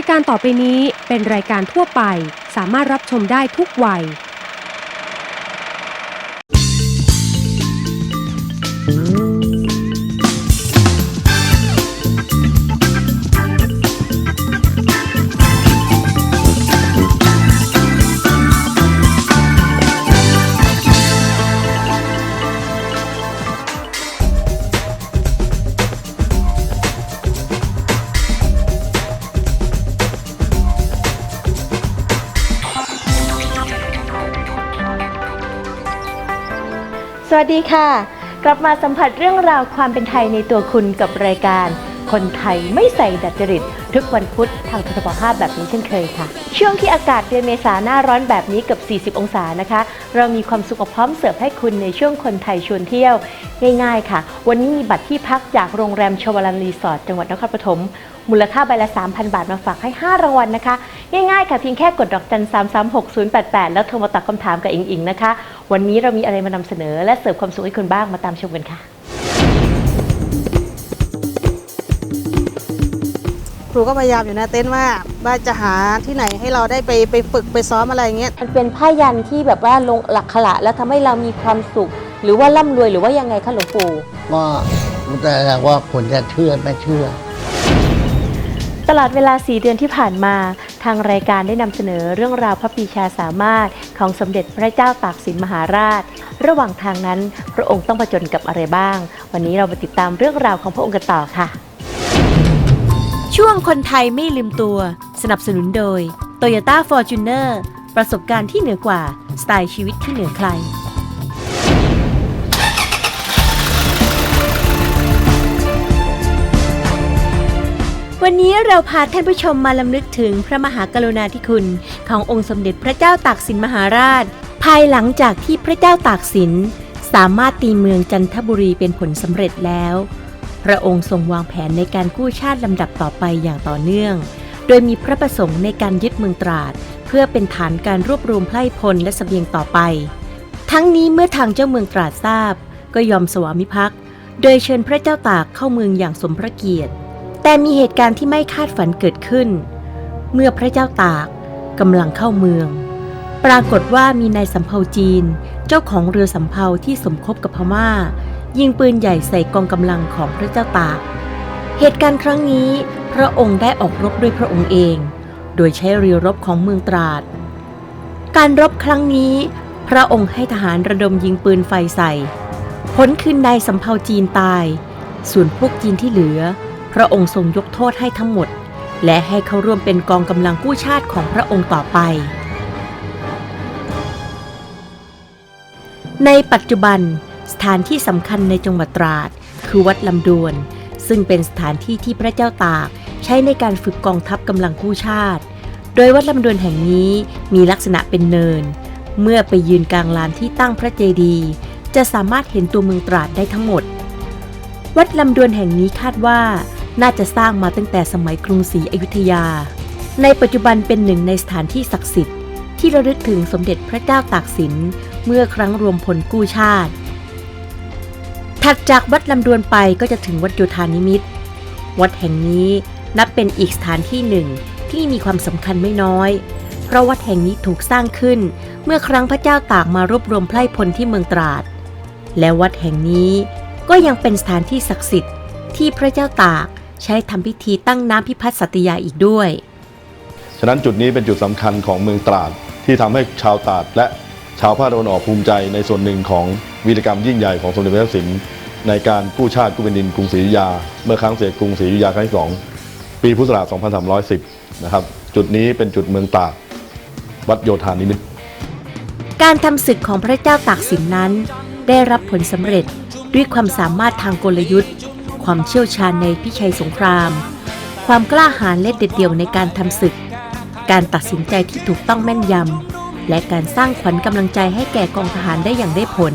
ายการต่อไปนี้เป็นรายการทั่วไป สามารถรับชมได้ทุกวัย สวัสดีค่ะ กลับมาสัมผัสเรื่องราวความเป็นไทยในตัวคุณกับรายการ คนไทยไม่ใส่ดัดจริต ทุกวันพุธทางททบ5แบบนี้เช่นเคยค่ะ ช่วงที่อากาศเดือนเมษาหน้าร้อนแบบนี้เกับ40 องศานะคะ เรามีความสุขพร้อมเสิร์ฟให้คุณในช่วงคนไทยชวนเที่ยว ง่ายๆค่ะ วันนี้มีบัตรที่พักจากโรงแรมชวาลันรีสอร์ทจังหวัดนครปฐม มูลค่าใบละ 3,000 บาทมาฝากให้ 5 รางวัลนะคะ ง่ายๆค่ะเพียงแค่กดดอกจัน 3 3 6 0 8 8 แล้วโทรมาตอบคำถามกับอิงอิงนะคะ วันนี้เรามีอะไรมานำเสนอ และเสิร์ฟความสุขให้คุณบ้างมาตามชมกันค่ะ ครูก็พยายามอยู่นะเต้นว่าว่าจะหาที่ไหนให้เราได้ไปไปฝึกไปซ้อมอะไรอย่างเงี้ย มันเป็นผ้ายันที่แบบว่าลงหลักขละแล้วทำให้เรามีความสุข หรือว่าร่ำรวยหรือว่ายังไงคะหลวงปู่ ก็แต่ว่าคนจะเชื่อไม่เชื่อ ตลอดเวลา 4 เดือนที่ผ่านมา ทางรายการได้นำเสนอเรื่องราวพระปีชาสามารถ ของสมเด็จพระเจ้าตากสินมหาราช ระหว่างทางนั้นพระองค์ต้องผจญกับอะไรบ้าง วันนี้เรามาติดตามเรื่องราวของพระองค์กันต่อค่ะ ช่วงคนไทยไม่ลืมตัว สนับสนุนโดย Toyota Fortuner ประสบการณ์ที่เหนือกว่า สไตล์ชีวิตที่เหนือใคร วันนี้เราพาท่านผู้ชมมาลำลึกถึงพระมหากรุณาธิคุณขององค์สมเด็จพระเจ้าตากสินมหาราช ภายหลังจากที่พระเจ้าตากสินสามารถตีเมืองจันทบุรีเป็นผลสำเร็จแล้ว พระองค์ทรงวางแผนในการกู้ชาติลำดับต่อไปอย่างต่อเนื่อง โดยมีพระประสงค์ในการยึดเมืองตราด เพื่อเป็นฐานการรวบรวมไพร่พลและเสบียงต่อไป ทั้งนี้เมื่อทางเจ้าเมืองตราดทราบ ก็ยอมสวามิภักดิ์โดยเชิญพระเจ้าตากเข้าเมืองอย่างสมพระเกียรติ แต่มีเหตุการณ์ที่ไม่คาดฝันเกิดขึ้น เมื่อพระเจ้าตากกำลังเข้าเมือง ปรากฏว่ามีนายสำเภาจีน เจ้าของเรือสำเภาที่สมคบกับพม่า ยิงปืนใหญ่ใส่กองกำลังของพระเจ้าตาก เหตุการณ์ครั้งนี้พระองค์ได้ออกรบด้วยพระองค์เอง โดยใช้เรือรบของเมืองตราด การรบครั้งนี้ พระองค์ให้ทหารระดมยิงปืนไฟใส่ ผลคือนายสำเภาจีนตาย ส่วนพวกจีนที่เหลือ พระองค์ทรงยกโทษให้ทั้งหมด และให้เขาร่วมเป็นกองกำลังกู้ชาติของพระองค์ต่อไป ในปัจจุบันสถานที่สำคัญในจังหวัดตราด คือวัดลำดวน ซึ่งเป็นสถานที่ที่พระเจ้าตาก ใช้ในการฝึกกองทัพกำลังกู้ชาติ โดยวัดลำดวนแห่งนี้มีลักษณะเป็นเนิน เมื่อไปยืนกลางลานที่ตั้งพระเจดีย์จะสามารถเห็นตัวเมืองตราดได้ทั้งหมด วัดลำดวนแห่งนี้คาดว่า น่าจะสร้างมาตั้งแต่สมัยกรุงศรีอยุธยา ในปัจจุบันเป็นหนึ่งในสถานที่ศักดิ์สิทธิ์ที่ระลึกถึงสมเด็จพระเจ้าตากสิน เมื่อครั้งรวมพลกู้ชาติ ถัดจากวัดลำดวนไปก็จะถึงวัดโยธานิมิตรวัดแห่งนี้นับเป็นอีกสถานที่หนึ่งที่มีความสำคัญไม่น้อย เพราะวัดแห่งนี้ถูกสร้างขึ้น เมื่อครั้งพระเจ้าตากมารวบรวมไพร่พลที่เมืองตราด และวัดแห่งนี้ก็ยังเป็นสถานที่ศักดิ์สิทธิ์ที่พระเจ้าตาก ใช้ทำพิธีตั้งน้ำพิพัฒน์สัตยาอีกด้วย ฉะนั้นจุดนี้เป็นจุดสำคัญของเมืองตราดที่ทำให้ชาวตราดและชาวภาคตะวันออกภูมิใจในส่วนหนึ่งของวีรกรรมยิ่งใหญ่ของสมเด็จพระเจ้าตากสินในการกู้ชาติกู้แผ่นดินกรุงศรีอยุธยา เมื่อครั้งเสด็จกรุงศรีอยุธยาครั้งที่สองปีพุทธศักราช2310 นะครับ จุดนี้เป็นจุดเมืองตราดวัดโยธานิมิตรการทำศึกของพระเจ้าตากสินนั้น ได้รับผลสำเร็จด้วยความสามารถทางกลยุทธ์ ความเชี่ยวชาญในพิชัยสงคราม ความกล้าหาญและเด็ดเดี่ยวในการทำศึก การตัดสินใจที่ถูกต้องแม่นยำ และการสร้างขวัญกำลังใจให้แก่กองทหารได้อย่างได้ผล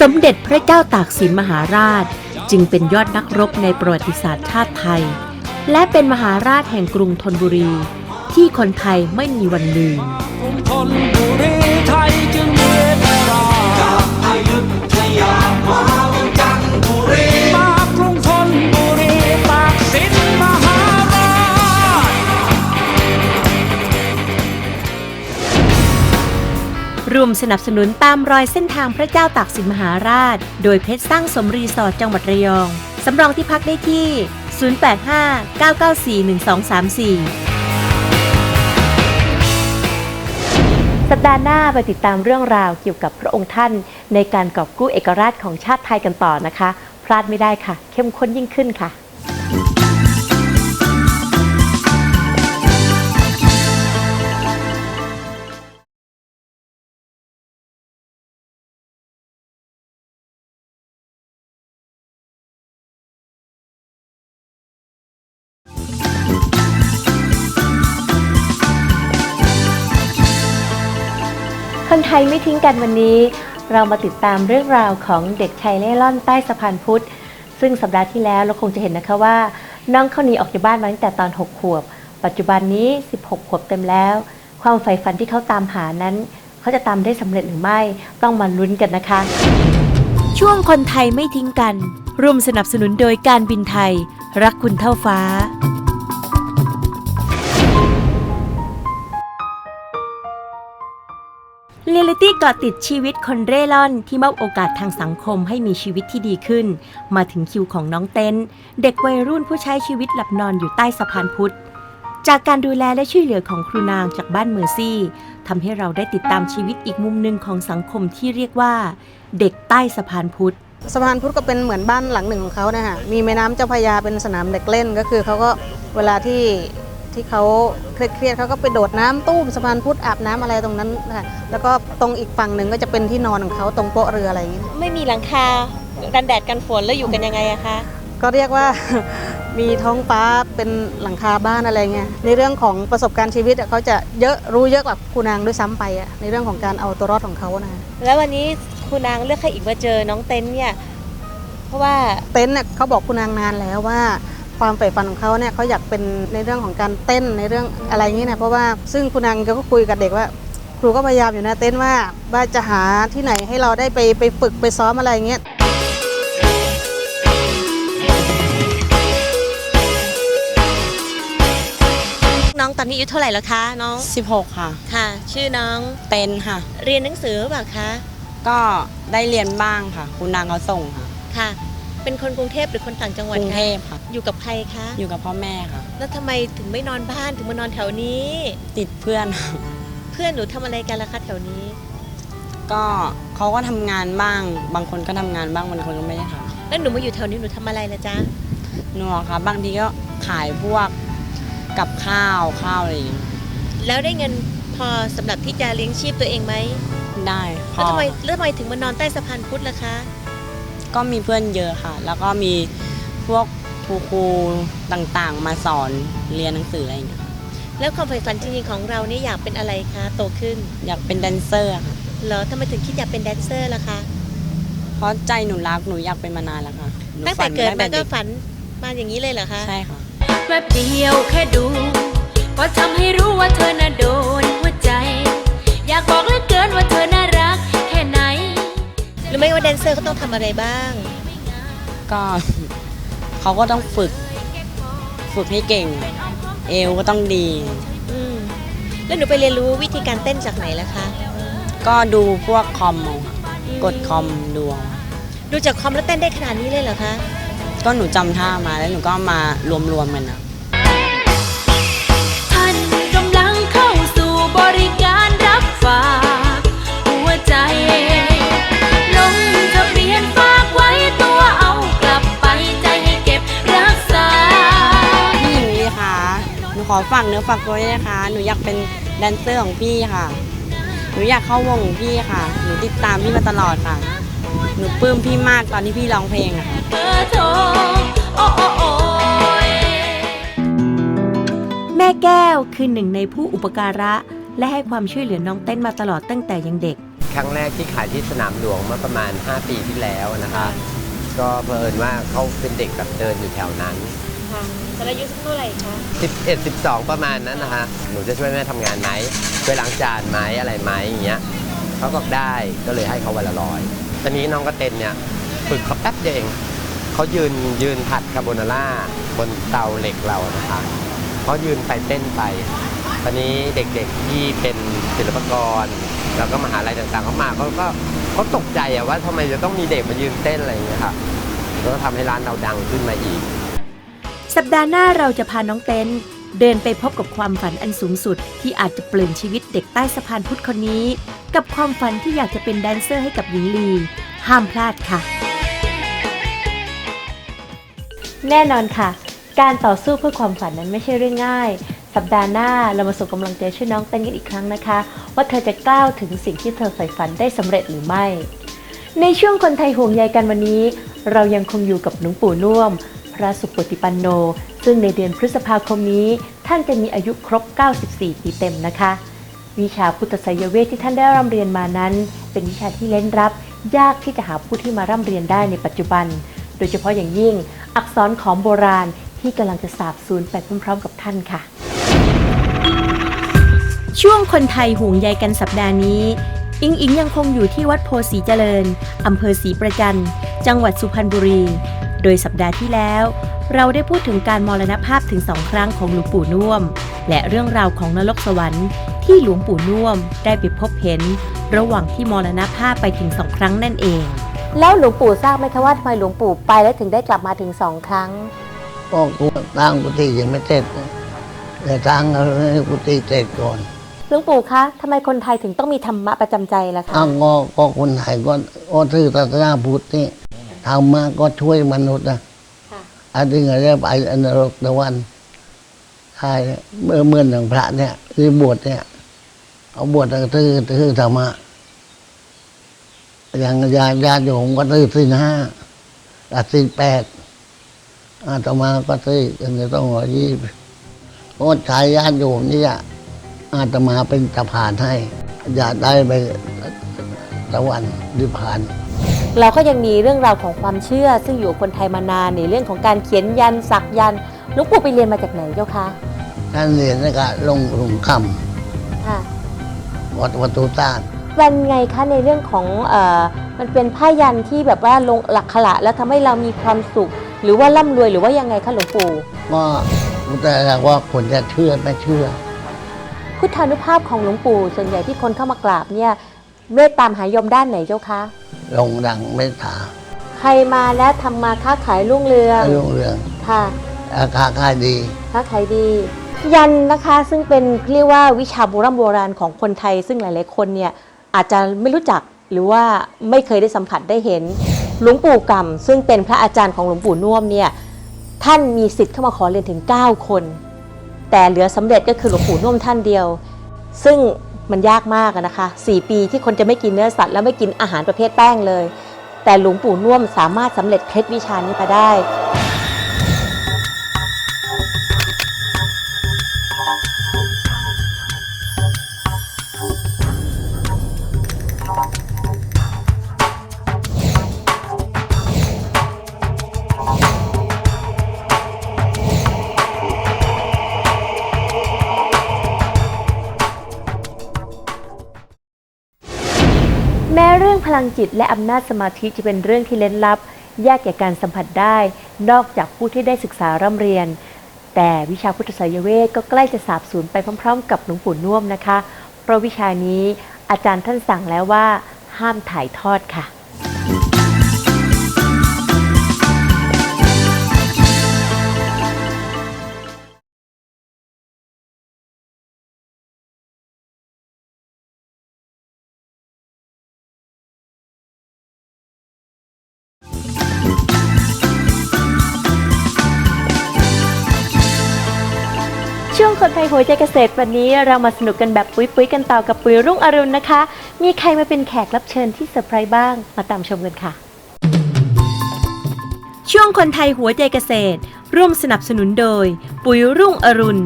สมเด็จพระเจ้าตากสินมหาราช จึงเป็นยอดนักรบในประวัติศาสตร์ชาติไทย และเป็นมหาราชแห่งกรุงธนบุรี ที่คนไทยไม่มีวันลืมธนบุรีไทยจึงมีเอกราชาอายุทยามา มสนับสนุนตามรอยเส้นทางพระเจ้าตากสินมหาราช โดยเพชรสร้างสมรีสอร์ทจังหวัดระยอง สำรองที่พักได้ที่ 085 994 1234สัปดาห์หน้าไปติดตามเรื่องราวเกี่ยวกับพระองค์ท่าน ในการกอบกู้เอกราชของชาติไทยกันต่อนะคะ พลาดไม่ได้ค่ะ เข้มข้นยิ่งขึ้นค่ะ คนไทยไม่ทิ้งกันวันนี้ เรามาติดตามเรื่องราวของเด็กชายเล่ร่อนใต้สะพานพุทธ ซึ่งสัปดาห์ที่แล้วเราคงจะเห็นนะคะว่า น้องเขาหนีออกจากบ้านมาตั้งแต่ตอน 6 ขวบ ปัจจุบันนี้ 16 ขวบเต็มแล้ว ความใฝ่ฝันที่เขาตามหานั้น เขาจะตามได้สำเร็จหรือไม่ต้องมาลุ้นกันนะคะ ช่วงคนไทยไม่ทิ้งกัน ร่วมสนับสนุนโดยการบินไทย รักคุณเท่าฟ้า เรียลิตี้เกาะติดชีวิตคนเร่ร่อนที่มอบโอกาสทางสังคมให้มีชีวิตที่ดีขึ้น มาถึงคิวของน้องเต้น เด็กวัยรุ่นผู้ใช้ชีวิตหลับนอนอยู่ใต้สะพานพุทธ จากการดูแลและช่วยเหลือของครูนางจากบ้านเมอร์ซี่ทำให้เราได้ติดตามชีวิตอีกมุมหนึ่งของสังคมที่เรียกว่า เด็กใต้สะพานพุทธสะพานพุทธก็เป็นเหมือนบ้านหลังหนึ่งของเขานะฮะมีแม่น้ำเจ้าพระยาเป็นสนามเด็กเล่นก็คือเขาก็เวลาที่ ที่เขาเครียดๆเขาก็ไปโดดน้ำตู้มสะพานพุทธอาบน้ำอะไรตรงนั้นนะคะแล้วก็ตรงอีกฝั่งหนึ่งก็จะเป็นที่นอนของเขาตรงโป๊ะเรืออะไรอย่างนี้ไม่มีหลังคากันแดดกันฝนแล้วอยู่กันยังไงอะคะก็เรียกว่ามีท้องฟ้าเป็นหลังคาบ้านอะไรเงี้ยในเรื่องของประสบการณ์ชีวิตอะเขาจะเยอะรู้เยอะกว่าครูนางด้วยซ้ำไปอะในเรื่องของการเอาตัวรอดของเขานะแล้ววันนี้ครูนางเลือกให้อีกมาเจอน้องเต้นเนี่ยเพราะว่าเต้นเนี่ยเขาบอกครูนางนานแล้วว่า ความใฝ่ฝันของเขาเนี่ยเขาอยากเป็นในเรื่องของการเต้นในเรื่องอะไรอย่างนี้นะเพราะว่าซึ่งครูนางก็คุยกับเด็กว่า ครูก็พยายามอยู่นะเต้นว่าว่าจะหาที่ไหนให้เราได้ไปไปฝึกไปซ้อมอะไรอย่างเงี้ยน้องตอนนี้อายุเท่าไหร่แล้วคะน้อง16 ค่ะ ค่ะ ชื่อน้องเต้นค่ะ เรียนหนังสือหรือเปล่าคะ ก็ได้เรียนบ้างค่ะ คุณนางเขาส่งค่ะ ค่ะ เป็นคนกรุงเทพหรือคนต่างจังหวัดกรุงคะเทพค่ะ อยู่กับใครคะ อยู่กับพ่อแม่ค่ะ แล้วทำไมถึงไม่นอนบ้านถึงมานอนแถวนี้ ติดเพื่อน เพื่อนหนูทำอะไรกันล่ะคะแถวนี้ ก็เขาก็ทำงานบ้าง บางคนก็ทำงานบ้างบางคนก็ไม่ได้ค่ะแล้วหนูมาอยู่แถวนี้หนูทำอะไรล่ะจ๊ะหนัวค่ะ บางทีก็ขายพวกกับข้าวข้าวอะไรอย่างเงี้ยแล้วได้เงินพอสำหรับที่จะเลี้ยงชีพตัวเองไหมได้พแล้วอทำไมแล้วทำไมถึงมานอนใต้สะพานพุทธล่ะคะ ก็มีเพื่อนเยอะค่ะ แล้วก็มีพวกครูครูต่างๆ มาสอนเรียนหนังสืออะไรอย่างเงี้ยค่ะแล้วความใฝ่ฝันจริงๆของเราเนี่ยอยากเป็นอะไรคะโตขึ้นอยากเป็นแดนเซอร์ค่ะเหรอทำไมถึงคิดอยากเป็นแดนเซอร์ล่ะคะเพราะใจหนูรักหนูอยากเป็นมานานแล้วค่ะหนูตั้งแต่เกิดตั้งมาแต่ก็เด็กฝันมาอย่างนี้เลยเหรอคะใช่ค่ะ แวบเดียวแค่ดูก็ทำให้รู้ว่าเธอน่ะโดนหัวใจ อยากบอกเหลือเกินว่าเธอน่ารักแค่ไหน หรือไม่ว่าแดนเซอร์เขาต้องทำอะไรบ้าง ก็เขาก็ต้องฝึก ฝึกให้เก่ง เอวก็ต้องดี อืมแล้วหนูไปเรียนรู้วิธีการเต้นจากไหนล่ะคะก็ดูพวกคอมเอาค่ะกดคอมดูเอาดูจากคอมแล้วเต้นได้ขนาดนี้เลยเหรอคะ ก็หนูจำท่ามาแล้วหนูก็มารวมๆกันนะ อฝากเนื้อฝากตัวด้วยนะคะ หนูอยากเป็นแดนเซอร์ของพี่ค่ะ หนูอยากเข้าวงของพี่ค่ะ หนูติดตามพี่มาตลอดค่ะ หนูปลื้มพี่มากตอนที่พี่ร้องเพลงอะค่ะเบอร์โทรโอ้โอ้โอ้ยแม่แก้วคือหนึ่งในผู้อุปการะ และให้ความช่วยเหลือน้องเต้นมาตลอดตั้งแต่ยังเด็ก ครั้งแรกที่ขายที่สนามหลวงเมื่อประมาณ 5 ปีที่แล้วนะคะ ก็เผอิญว่าเขาเป็นเด็กแบบเดินอยู่แถวนั้น ค่ะแต่อายุสักเท่าไหร่คะ11 12 ประมาณนั้นนะคะ หนูจะช่วยแม่ทำงานไหมช่วยล้างจานไหมอะไรไหมอย่างเงี้ยเขาก็ได้ก็เลยให้เขาวันละร้อยตอนนี้น้องกระเต็นเนี่ยฝึกเขาแป๊บเดียวเองเขายืนยืนผัดคาโบนาร่าบนเตาเหล็กเรานะคะเขายืนไปเต้นไป ตอนนี้เด็กๆที่เป็นศิลปากร แล้วก็มหาลัยต่างๆเขามาเขาก็เขาตกใจอะว่าทำไมจะต้องมีเด็กมายืนเต้นอะไรอย่างเงี้ยค่ะแล้วก็ทำให้ร้านเราดังขึ้นมาอีก สัปดาห์หน้าเราจะพาน้องเต้น เดินไปพบกับความฝันอันสูงสุด ที่อาจจะเปลี่ยนชีวิตเด็กใต้สะพานพุทธคนนี้ กับความฝันที่อยากจะเป็นแดนเซอร์ให้กับหญิงลี ห้ามพลาดค่ะ แน่นอนค่ะ การต่อสู้เพื่อความฝันนั้นไม่ใช่เรื่องง่าย สัปดาห์หน้าเรามาส่งกำลังใจช่วยน้องเต้นกันอีกครั้งนะคะ ว่าเธอจะก้าวถึงสิ่งที่เธอใฝ่ฝันได้สำเร็จหรือไม่ ในช่วงคนไทยห่วงใยกันวันนี้ เรายังคงอยู่กับหลวงปู่น่วม ระสุปฏิปันโน ซึ่งในเดือนพฤษภาคมนี้ ท่านจะมีอายุครบ 94 ปีเต็มนะคะ วิชาพุทธไสยเวทที่ท่านได้ร่ำเรียนมานั้น เป็นวิชาที่เล้นลับ ยากที่จะหาผู้ที่มาร่ำเรียนได้ในปัจจุบัน โดยเฉพาะอย่างยิ่ง อักษรของโบราณที่กำลังจะสาบสูญไปพร้อมๆกับท่านค่ะ ช่วงคนไทยห่วงใยกันสัปดาห์นี้อิงอิงยังคงอยู่ที่วัดโพสีเจริญ อำเภอศรีประจัน จังหวัดสุพรรณบุรี โดยสัปดาห์ที่แล้ว เราได้พูดถึงการมรณภาพถึงสองครั้งของหลวงปู่น่วม และเรื่องราวของนรกสวรรค์ที่หลวงปู่น่วมได้ไปพบเห็น ระหว่างที่มรณภาพไปถึงสองครั้งนั่นเอง แล้วหลวงปู่ทราบไหมคะว่าทำไมหลวงปู่ไปแล้วถึงได้กลับมาถึงสองครั้งก็กูตั้งกุฏิยังไม่เสร็จนะแต่ตั้งให้กุฏิเสร็จก่อนหลวงปู่คะทำไมคนไทยถึงต้องมีธรรมะประจำใจล่ะคะอ้าวก็ก็คนไทยก็ก็ถือศาสนาพุทธนี่ ทำมาก็ช่วยมนุษย์นะค่ะอันที่ไงจะไปอนรกตะวันใช่เมื่อเมื่อหนึ่งพระเนี่ยคือบวชเนี่ยเอาบวชแล้วก็ถือถือธรรมะอย่างญาติญาติโยมก็ถือสินห้าตัดสินแปดอาตมาก็ถือกันจะต้องร้อยยี่สิบโอ้ชายญาติโยมนี่อะอาตมาเป็นสะพานให้ อยากได้ไปสวรรค์นิพพาน เราก็ยังมีเรื่องราวของความเชื่อ ซึ่งอยู่กับคนไทยมานานในเรื่องของการเขียนยันสักยันต์หลวงปู่ไปเรียนมาจากไหนเจ้าคะท่านเรียนแล้วก็ลงลงคค่ะำวัดวัดตุตาน เป็นไงคะในเรื่องของเอ่อมันเป็นผ้ายันที่แบบว่าลงหลักขละแล้วทำให้เรามีความสุข หรือว่าร่ำรวยหรือว่ายังไงคะหลวงปู่ก็แต่ว่าคนจะเชื่อไม่เชื่อ พุทธานุภาพของหลวงปู่ส่วนใหญ่ที่คนเข้ามากราบเนี่ย เมตตามหายมด้านไหนเจ้าคะลงดังไม่ถาใครมาแล้วทำมาค้าขายรุ่งเรืองให้รุ่งเรืองค่ะราคาขายดีค้าขายดี ยันนะคะซึ่งเป็นเรียกว่าวิชาโบราณโบราณของคนไทย ซึ่งหลาย ๆ คนเนี่ยอาจจะไม่รู้จักหรือว่าไม่เคยได้สัมผัสได้เห็นหลวงปู่กำซึ่งเป็นพระอาจารย์ของหลวงปู่น่วมเนี่ยท่านมีสิทธิ์เข้ามาขอเรียนถึง 9 คน แต่เหลือสำเร็จก็คือหลวงปู่น่วมท่านเดียว ซึ่ง มันยากมากอะนะคะ 4 ปีที่คนจะไม่กินเนื้อสัตว์แล้วไม่กินอาหารประเภทแป้งเลย แต่หลวงปู่น่วมสามารถสำเร็จเคล็ดวิชานี้มาได้ ม้งพลังจิตและอำนาจสมาธิจะเป็นเรื่องที่เล้นลับ ยากแก่การสัมผัสได้ นอกจากผู้ที่ได้ศึกษาร่ำเรียน แต่วิชาพุทธไสยเวทก็ใกล้จะสาบสูญไปพร้อม ๆ กับหลวงปู่น่วมนะคะ เพราะวิชานี้อาจารย์ท่านสั่งแล้วว่า ห้ามถ่ายทอดค่ะ ยหัวใจเกษตรวันนี้เรามาสนุกกันแบบปุ้ยๆกันต่อกับปุ๋ยรุ่งอรุณนะคะ มีใครมาเป็นแขกรับเชิญที่เซอร์ไพรส์บ้าง มาตามชมกันค่ะ ช่วงคนไทยหัวใจเกษตร ร่วมสนับสนุนโดย ปุ๋ยรุ่งอรุณ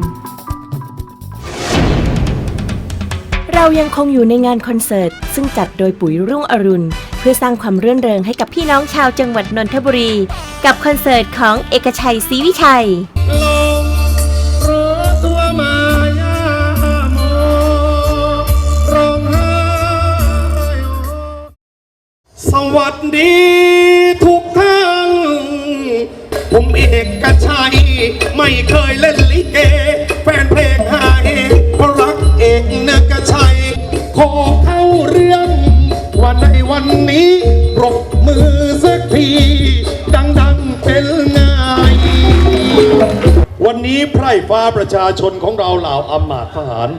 เรายังคงอยู่ในงานคอนเสิร์ต ซึ่งจัดโดยปุ๋ยรุ่งอรุณ เพื่อสร้างความรื่นเริงให้กับพี่น้องชาวจังหวัดนนทบุรี กับคอนเสิร์ตของเอกชัยศรีวิชัย วัสดีทุกท่านผมเอกชัยไม่เคยเล่นลิเก แฟนเพลงหาเองเพราะรักเอกเนกชัย ขอเข้าเรื่องวันนี้ปรบมือสักที ดังๆเป็นไงวันนี้ไพร่ฟ้าประชาชนของเราเหล่าอำมาตย์ทหาร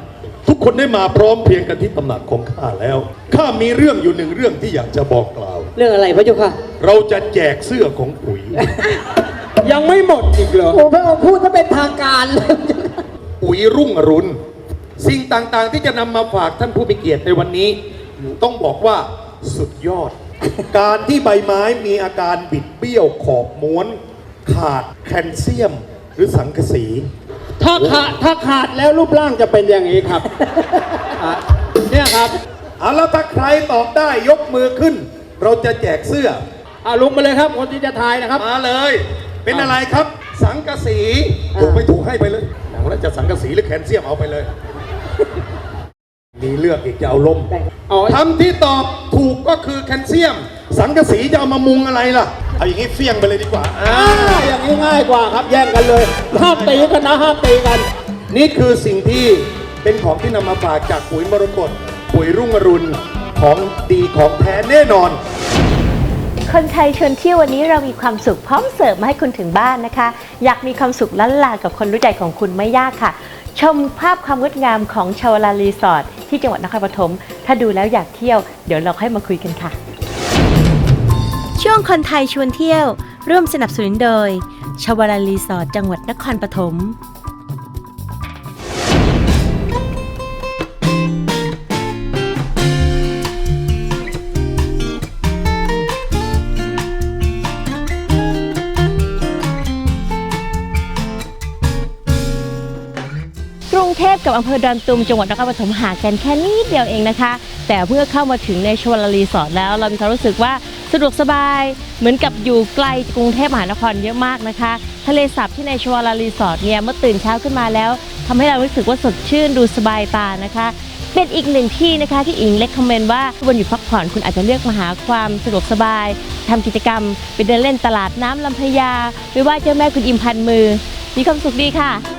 คนได้มาพร้อมเพรียงกันที่ตำหนักของข้าแล้ว ข้ามีเรื่องอยู่หนึ่งเรื่องที่อยากจะบอกกล่าว เรื่องอะไรพระเจ้าค่ะ เราจะแจกเสื้อของปุ๋ยยังไม่หมดอีกเหรอ โอ้พระองค์พูดถ้าเป็นทางการเลยปุ๋ยรุ่งอรุณ สิ่งต่างๆที่จะนำมาฝากท่านผู้มีเกียรติในวันนี้ ต้องบอกว่าสุดยอด การที่ใบไม้มีอาการบิดเบี้ยวขอบม้วน ขาดแคลเซียม หรือสังกะสี ถ้าขาดถ้าขาดแล้วรูปร่างจะเป็นอย่างนี้ครับอะเนี่ยครับเอาแล้วถ้าใครตอบได้ยกมือขึ้น เราจะแจกเสื้อ อะลุกมาเลยครับ คนที่จะทายนะครับ มาเลย เป็นอะไรครับ สังกะสีถูกไม่ถูกให้ไปเลยอย่างแล้วจะสังกะสีหรือแคลเซียมเอาไปเลย มีเลือกอีกจะเอาล่มเอาคำที่ตอบถูกก็คือแคลเซียม สังกะสีจะเอามามุงอะไรล่ะ เอาอย่างนี้เฟี้ยงไปเลยดีกว่าอ่าอ่าอย่างนี้ง่ายกว่าครับแย่งกันเลยห้ามตีกันนะห้ามตีกัน นี่คือสิ่งที่เป็นของที่นำมาฝากจากปุ๋ยมรกตปุ๋ยรุ่งอรุณของดีของแท้แน่นอน คนไทยชวนเที่ยววันนี้เรามีความสุขพร้อมเสิร์ฟมาให้คุณถึงบ้านนะคะ อยากมีความสุขล้านลากับคนรู้ใจของคุณไม่ยากค่ะ ชมภาพความงดงามของชาวลารีสอร์ทที่จังหวัดนครปฐมถ้าดูแล้วอยากเที่ยว เดี๋ยวเราค่อยมาคุยกันค่ะ ช่วงคนไทยชวนเที่ยว ร่วมสนับสนุนโดย ชวาลารีสอร์ทจังหวัดนครปฐมกรุงเทพกับอำเภอดอนตุมจังหวัดนครปฐมห่างกันแค่นิดเดียวเองนะคะ แต่เมื่อเข้ามาถึงในชวลรีสอร์ทแล้ว เรามีความรู้สึกว่า สะดวกสบายเหมือนกับอยู่ไกลกรุงเทพมหานครเยอะมากนะคะ ทะเลสาบที่ในชวาลารีสอร์ทเนี่ยเมื่อตื่นเช้าขึ้นมาแล้วทำให้เรารู้สึกว่าสดชื่นดูสบายตานะคะ เป็นอีกหนึ่งที่นะคะที่อิงเล็กคอมเมนต์ว่าวันหยุดพักผ่อนคุณอาจจะเลือกมาหาความสะดวกสบายทำกิจกรรม ไปเดินเล่นตลาดน้ำลำพญาไปไหว้เจ้าแม่คุณอิมพันมือ มีความสุขดีค่ะ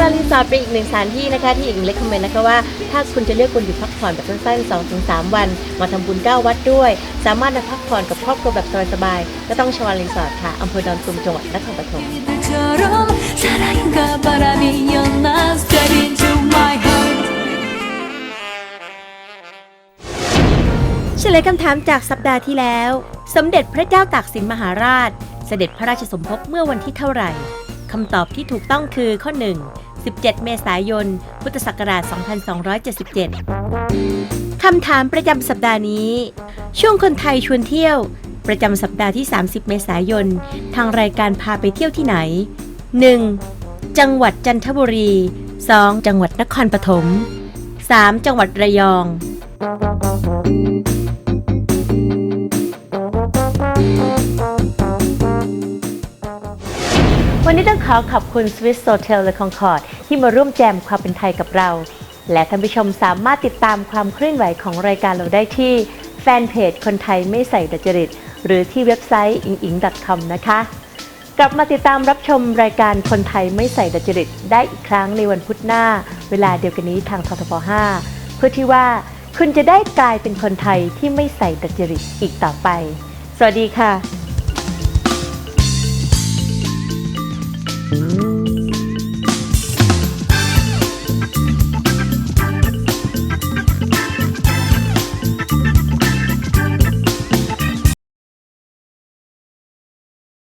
ลารีสอร์ทเป็นอีกหนึ่งสถานที่นะคะที่หญิงเล็กคอมเมนต์นะคะว่าถ้าคุณจะเลือกคุณหยู่พักผ่อนแบบสั้นๆสองถึงสามวัน มาทำบุญเก้าวัดด้วย สามารถมาพักผ่อนกับครอบครัวแบบสบายๆก็ต้องชวารีสอร์ทค่ะอำเภอดอนตุมจังหวัดนครปฐมเฉลยคำถามจากสัปดาห์ที่แล้ว สมเด็จพระเจ้าตากสินมหาราช เสด็จพระราชสมภพเมื่อวันที่เท่าไหร่คำตอบที่ถูกต้องคือข้อ 1 17 เมษายน พุทธศักราช 2277 คำถามประจำสัปดาห์นี้ ช่วงคนไทยชวนเที่ยว ประจำสัปดาห์ที่ 30 เมษายน ทางรายการพาไปเที่ยวที่ไหน 1. จังหวัดจันทบุรี 2. จังหวัดนครปฐม 3. จังหวัดระยอง ขอขอบคุณ Swiss Hotel และ Concord ที่มาร่วมแจมความเป็นไทยกับเรา และท่านผู้ชมสามารถติดตามความเคลื่อนไหวของรายการเราได้ที่แฟนเพจคนไทยไม่ใส่ดัจจริต หรือที่เว็บไซต์อิงอิง .com นะคะ กลับมาติดตามรับชมรายการคนไทยไม่ใส่ดัจจริต ได้อีกครั้งในวันพุธหน้า เวลาเดียวกันนี้ทางททบ5เพื่อที่ว่าคุณจะได้กลายเป็นคนไทยที่ไม่ใส่ดัจจริตอีกต่อไป สวัสดีค่ะ Mm-hmm.